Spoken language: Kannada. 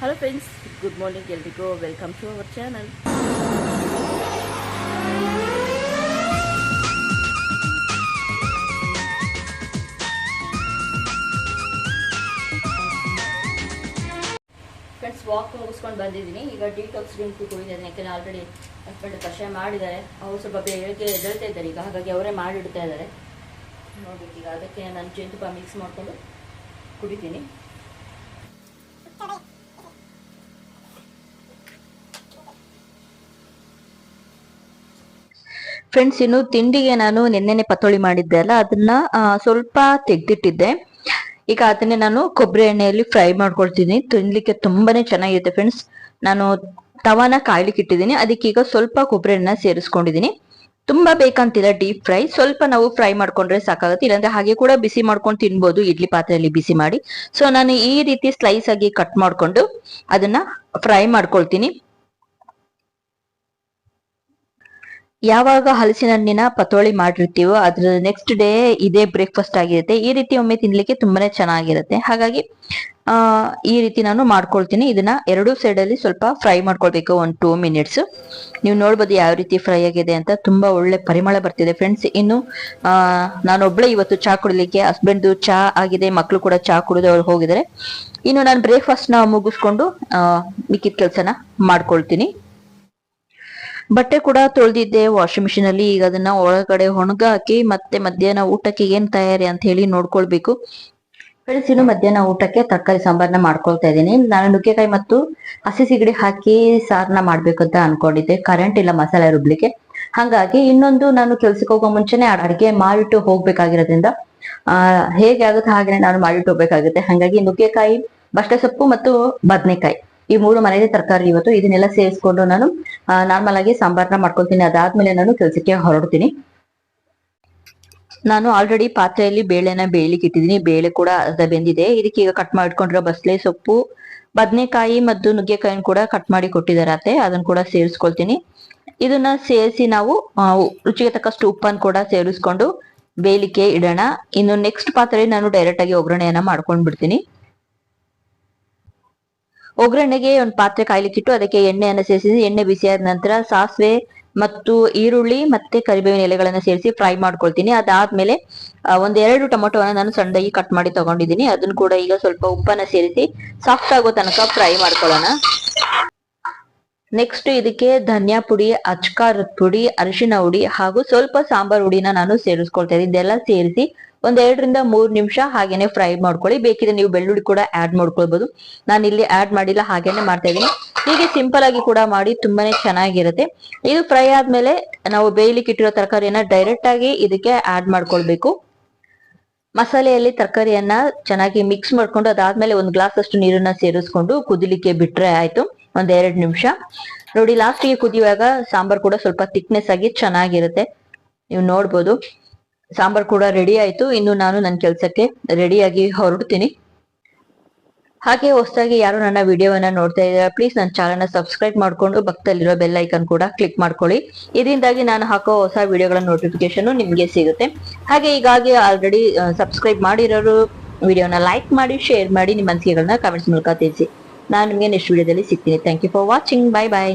ಹಲೋ ಫ್ರೆಂಡ್ಸ್ ಗುಡ್ ಮಾರ್ನಿಂಗ್ ಎಲ್ರಿಗೂ. Welcome to our channel friends walk ಮುಗಿಸ್ಕೊಂಡು ಬಂದಿದ್ದೀನಿ. ಈಗ ಡಿಟಾಕ್ಸ್ ಡ್ರಿಂಕ್ ಕುಡಿದಿದ್ದೀನಿ ಯಾಕೆಂದರೆ ಆಲ್ರೆಡಿ ಹಸ್ಬೆಂಡ್ ಕಷಾಯ ಮಾಡಿದ್ದಾರೆ. ಅವರು ಸ್ವಲ್ಪ ಬೇಗ ಎದ್ದೇಳ್ತಾ ಇದ್ದಾರೆ. ಈಗ ಹಾಗಾಗಿ ಅವರೇ ಮಾಡಿಡ್ತಾ ಇದ್ದಾರೆ. ನೋಡ್ಬೇಕು, ಈಗ ಅದಕ್ಕೆ ನಾನು ಜೇನುತುಪ್ಪ ಮಿಕ್ಸ್ ಮಾಡಿಕೊಂಡು ಕುಡಿತೀನಿ. ಫ್ರೆಂಡ್ಸ್ ಇನ್ನು ತಿಂಡಿಗೆ ನಾನು ನೆನ್ನೆನೆ ಪತೋಳಿ ಮಾಡಿದ್ದೆ ಅಲ್ಲ, ಅದನ್ನ ಸ್ವಲ್ಪ ತೆಗ್ದಿಟ್ಟಿದ್ದೆ. ಈಗ ಅದನ್ನೇ ನಾನು ಕೊಬ್ಬರಿ ಎಣ್ಣೆಯಲ್ಲಿ ಫ್ರೈ ಮಾಡ್ಕೊಳ್ತೀನಿ. ತಿನ್ಲಿಕ್ಕೆ ತುಂಬಾನೇ ಚೆನ್ನಾಗಿರುತ್ತೆ ಫ್ರೆಂಡ್ಸ್ ನಾನು ತವಾನ ಕಾಯ್ಲಿಕ್ಕೆ ಇಟ್ಟಿದ್ದೀನಿ. ಅದಕ್ಕೆ ಈಗ ಸ್ವಲ್ಪ ಕೊಬ್ಬರಿ ಎಣ್ಣೆ ಸೇರಿಸ್ಕೊಂಡಿದ್ದೀನಿ. ತುಂಬಾ ಬೇಕಂತಿಲ್ಲ ಡೀಪ್ ಫ್ರೈ ಸ್ವಲ್ಪ ನಾವು ಫ್ರೈ ಮಾಡ್ಕೊಂಡ್ರೆ ಸಾಕಾಗುತ್ತೆ. ಇಲ್ಲಾಂದ್ರೆ ಹಾಗೆ ಕೂಡ ಬಿಸಿ ಮಾಡ್ಕೊಂಡು ತಿನ್ಬೋದು. ಇಡ್ಲಿ ಪಾತ್ರೆಯಲ್ಲಿ ಬಿಸಿ ಮಾಡಿ. ಸೊ ನಾನು ಈ ರೀತಿ ಸ್ಲೈಸ್ ಆಗಿ ಕಟ್ ಮಾಡ್ಕೊಂಡು ಅದನ್ನ ಫ್ರೈ ಮಾಡ್ಕೊಳ್ತೀನಿ. ಯಾವಾಗ ಹಲಸಿನ ಹಣ್ಣಿನ ಪತೋಳಿ ಮಾಡಿರ್ತೀವೋ ಅದ್ರ ನೆಕ್ಸ್ಟ್ ಡೇ ಇದೇ ಬ್ರೇಕ್ಫಾಸ್ಟ್ ಆಗಿರುತ್ತೆ. ಈ ರೀತಿ ಒಮ್ಮೆ ತಿನ್ಲಿಕ್ಕೆ ತುಂಬಾನೇ ಚೆನ್ನಾಗಿರುತ್ತೆ. ಹಾಗಾಗಿ, ಆ, ಈ ರೀತಿ ನಾನು ಮಾಡ್ಕೊಳ್ತೀನಿ. ಇದನ್ನ ಎರಡು ಸೈಡ್ ಅಲ್ಲಿ ಸ್ವಲ್ಪ ಫ್ರೈ ಮಾಡ್ಕೊಳ್ಬೇಕು, ಒಂದ್ ಟೂ ಮಿನಿಟ್ಸ್ ನೀವು ನೋಡ್ಬೋದು ಯಾವ ರೀತಿ ಫ್ರೈ ಆಗಿದೆ ಅಂತ. ತುಂಬಾ ಒಳ್ಳೆ ಪರಿಮಳ ಬರ್ತಿದೆ. ಫ್ರೆಂಡ್ಸ್ ಇನ್ನು, ಆ, ನಾನೊಬ್ಳೆ ಇವತ್ತು ಚಾ ಕುಡಿಲಿಕ್ಕೆ ಹಸ್ಬೆಂಡ್ ಚಾ ಆಗಿದೆ ಮಕ್ಕಳು ಕೂಡ ಚಾ ಕುಡಿದು ಅವ್ರು ಹೋಗಿದ್ದಾರೆ. ಇನ್ನು ನಾನು ಬ್ರೇಕ್ಫಾಸ್ಟ್ನ ಮುಗಿಸ್ಕೊಂಡು ಮಿಕ್ಕಿದ ಕೆಲಸನ ಮಾಡ್ಕೊಳ್ತೀನಿ. ಬಟ್ಟೆ ಕೂಡ ತೊಳೆದಿದ್ದೆ ವಾಷಿಂಗ್ ಮಿಷಿನ್ ಅಲ್ಲಿ. ಈಗ ಅದನ್ನ ಒಳಗಡೆ ಒಣಗಾಕಿ ಮತ್ತೆ ಮಧ್ಯಾಹ್ನ ಊಟಕ್ಕೆ ಏನ್ ತಯಾರಿ ಅಂತ ಹೇಳಿ ನೋಡ್ಕೊಳ್ಬೇಕು. ಫ್ರೆಂಡ್ಸ್ ಇನ್ನು ಮಧ್ಯಾಹ್ನ ಊಟಕ್ಕೆ ತರಕಾರಿ ಸಾಂಬಾರ್ನ ಮಾಡ್ಕೊಳ್ತಾ ಇದ್ದೀನಿ. ನಾನು ನುಗ್ಗೆಕಾಯಿ ಮತ್ತು ಹಸಿ ಸಿಗಡಿ ಹಾಕಿ ಸಾರನ್ನ ಮಾಡ್ಬೇಕು ಅಂತ ಅನ್ಕೊಂಡಿದ್ದೆ. ಕರೆಂಟ್ ಇಲ್ಲ ಮಸಾಲೆ ರುಬ್ಲಿಕ್ಕೆ. ಹಾಗಾಗಿ ಇನ್ನೊಂದು ನಾನು ಕೆಲ್ಸಕ್ಕೆ ಹೋಗೋ ಮುಂಚೆನೆ ಅಡಿಗೆ ಮಾಡಿಟ್ಟು ಹೋಗ್ಬೇಕಾಗಿರೋದ್ರಿಂದ, ಆ, ಹೇಗೆ ಆಗುತ್ತೆ ಹಾಗೆ ನಾನು ಮಾಡಿಟ್ಟು ಹೋಗ್ಬೇಕಾಗುತ್ತೆ. ಹಾಗಾಗಿ ನುಗ್ಗೆಕಾಯಿ ಬಷ್ಟೆ ಸೊಪ್ಪು ಮತ್ತು ಬದನೆಕಾಯಿ. ಈ ಮೂರು ಮನೆಯಲ್ಲಿ ತರಕಾರಿ ಇವತ್ತು ಇದನ್ನೆಲ್ಲ ಸೇರಿಸ್ಕೊಂಡು ನಾನು ನಾರ್ಮಲ್ ಆಗಿ ಸಾಂಬಾರ್ನ ಮಾಡ್ಕೊಳ್ತೀನಿ. ಅದಾದ್ಮೇಲೆ ನಾನು ಕೆಲಸಕ್ಕೆ ಹೊರಡ್ತೀನಿ. ನಾನು ಆಲ್ರೆಡಿ ಪಾತ್ರೆಯಲ್ಲಿ ಬೇಳೆನ ಬೇಯಲಿಕ್ಕೆ ಇಟ್ಟಿದ್ದೀನಿ. ಬೇಳೆ ಕೂಡ ಅರ್ಧ ಬೆಂದಿದೆ. ಇದಕ್ಕೆ ಈಗ ಕಟ್ ಮಾಡಿಕೊಂಡಿರೋ ಬಸಳೆ ಸೊಪ್ಪು, ಬದನೆಕಾಯಿ ಮತ್ತು ನುಗ್ಗೆಕಾಯಿನ ಕೂಡ ಕಟ್ ಮಾಡಿ ಕೊಟ್ಟಿದ್ದಾರೆ ಅತ್ತೆ ಅದನ್ನ ಕೂಡ ಸೇರಿಸ್ಕೊಳ್ತೀನಿ ಇದನ್ನ ಸೇರಿಸಿ ನಾವು ರುಚಿಗೆ ತಕ್ಕಷ್ಟು ಉಪ್ಪನ್ನು ಕೂಡ ಸೇರಿಸ್ಕೊಂಡು ಬೇಯಲಿಕ್ಕೆ ಇಡೋಣ. ಇನ್ನು ನೆಕ್ಸ್ಟ್ ಪಾತ್ರೆ ನಾನು ಡೈರೆಕ್ಟ್ ಆಗಿ ಒಗ್ಗರಣೆಯನ್ನ ಮಾಡ್ಕೊಂಡ್ ಬಿಡ್ತೀನಿ ಒಗ್ಗರಣೆಗೆ ಒಂದು ಪಾತ್ರೆ ಕಾಯ್ಲಿಕ್ಕಿಟ್ಟು ಅದಕ್ಕೆ ಎಣ್ಣೆಯನ್ನು ಸೇರಿಸಿ ಎಣ್ಣೆ ಬಿಸಿಯಾದ ನಂತರ ಸಾಸಿವೆ ಮತ್ತು ಈರುಳ್ಳಿ ಮತ್ತೆ ಕರಿಬೇವಿನ ಎಲೆಗಳನ್ನ ಸೇರಿಸಿ ಫ್ರೈ ಮಾಡ್ಕೊಳ್ತೀನಿ. ಅದಾದ್ಮೇಲೆ ಒಂದೆರಡು ಟೊಮೊಟೊವನ್ನ ನಾನು ಸಣ್ಣದಾಗಿ ಕಟ್ ಮಾಡಿ ತಗೊಂಡಿದ್ದೀನಿ. ಅದನ್ನು ಕೂಡ ಈಗ ಸ್ವಲ್ಪ ಉಪ್ಪನ್ನ ಸೇರಿಸಿ ಸಾಫ್ಟ್ ಆಗೋ ತನಕ ಫ್ರೈ ಮಾಡ್ಕೊಳ್ಳೋಣ. ನೆಕ್ಸ್ಟ್ ಇದಕ್ಕೆ ಧನಿಯಾ ಪುಡಿ ಅಚ್ಕಾರದ ಪುಡಿ ಅರಿಶಿನ ಹುಡಿ ಹಾಗೂ ಸ್ವಲ್ಪ ಸಾಂಬಾರ್ ಹುಡಿನ ನಾನು ಸೇರಿಸ್ಕೊಳ್ತಾ ಇದ್ದೀನಿ. ಇದೆಲ್ಲ ಸೇರಿಸಿ ಒಂದ್ ಎರಡರಿಂದ ಮೂರ್ ನಿಮಿಷ ಹಾಗೇನೆ ಫ್ರೈ ಮಾಡ್ಕೊಳ್ಳಿ. ಬೇಕಿದ್ರೆ ನೀವು ಬೆಳ್ಳುಳ್ಳಿ ಕೂಡ ಆಡ್ ಮಾಡ್ಕೊಳ್ಬಹುದು ನಾನು ಇಲ್ಲಿ ಆಡ್ ಮಾಡಿಲ್ಲ, ಹಾಗೇನೆ ಮಾಡ್ತಾ ಇದ್ದೀನಿ. ಹೀಗೆ ಸಿಂಪಲ್ ಆಗಿ ಕೂಡ ಮಾಡಿ ತುಂಬಾನೇ ಚೆನ್ನಾಗಿರುತ್ತೆ. ಇದು ಫ್ರೈ ಆದ್ಮೇಲೆ ನಾವು ಬೇಯ್ಲಿಕ್ಕೆ ಇಟ್ಟಿರೋ ತರಕಾರಿಯನ್ನ ಡೈರೆಕ್ಟ್ ಆಗಿ ಇದಕ್ಕೆ ಆಡ್ ಮಾಡ್ಕೊಳ್ಬೇಕು. ಮಸಾಲೆಯಲ್ಲಿ ತರಕಾರಿಯನ್ನ ಚೆನ್ನಾಗಿ ಮಿಕ್ಸ್ ಮಾಡ್ಕೊಂಡು ಅದಾದ್ಮೇಲೆ ಒಂದು ಗ್ಲಾಸ್ ಅಷ್ಟು ನೀರನ್ನ ಸೇರಿಸ್ಕೊಂಡು ಕುದಿಲಿಕ್ಕೆ ಬಿಟ್ರೆ ಆಯ್ತು. ಒಂದ್ ಎರಡ್ ನಿಮಿಷ. ನೋಡಿ ಲಾಸ್ಟಿಗೆ ಕುದಿಯುವಾಗ ಸಾಂಬಾರ್ ಕೂಡ ಸ್ವಲ್ಪ ಥಿಕ್ನೆಸ್ ಆಗಿ ಚೆನ್ನಾಗಿರುತ್ತೆ. ನೀವು ನೋಡ್ಬೋದು. ಸಾಂಬಾರ್ ಕೂಡ ರೆಡಿ ಆಯ್ತು. ಇನ್ನು ನಾನು ನನ್ನ ಕೆಲ್ಸಕ್ಕೆ ರೆಡಿಯಾಗಿ ಹೊರಡ್ತೀನಿ. ಹಾಗೆ ಹೊಸದಾಗಿ ಯಾರು ನನ್ನ ವಿಡಿಯೋವನ್ನ ನೋಡ್ತಾ ಇದ್ದಾರೆ ಪ್ಲೀಸ್ ನನ್ನ ಚಾನಲ್ನ ಸಬ್ಸ್ಕ್ರೈಬ್ ಮಾಡ್ಕೊಂಡು ಪಕ್ಕದಲ್ಲಿರೋ ಬೆಲ್ ಐಕನ್ ಕೂಡ ಕ್ಲಿಕ್ ಮಾಡ್ಕೊಳ್ಳಿ. ಇದರಿಂದಾಗಿ ನಾನು ಹಾಕೋ ಹೊಸ ವಿಡಿಯೋಗಳ ನೋಟಿಫಿಕೇಶನ್ ನಿಮಗೆ ಸಿಗುತ್ತೆ. ಹಾಗೆ ಈಗಾಗಿ ಆಲ್ರೆಡಿ ಸಬ್ಸ್ಕ್ರೈಬ್ ಮಾಡಿರೋರು, ವಿಡಿಯೋನ ಲೈಕ್ ಮಾಡಿ ಶೇರ್ ಮಾಡಿ ನಿಮ್ಮ ಅನಿಸಿಕೆಗಳನ್ನ ಕಮೆಂಟ್ಸ್ ಮೂಲಕ ತಿಳಿಸಿ. ನಾನು ನಿಮಗೆ ನೆಕ್ಸ್ಟ್ ವಿಡಿಯೋದಲ್ಲಿ ಸಿಗ್ತೀನಿ. Thank you for watching bye bye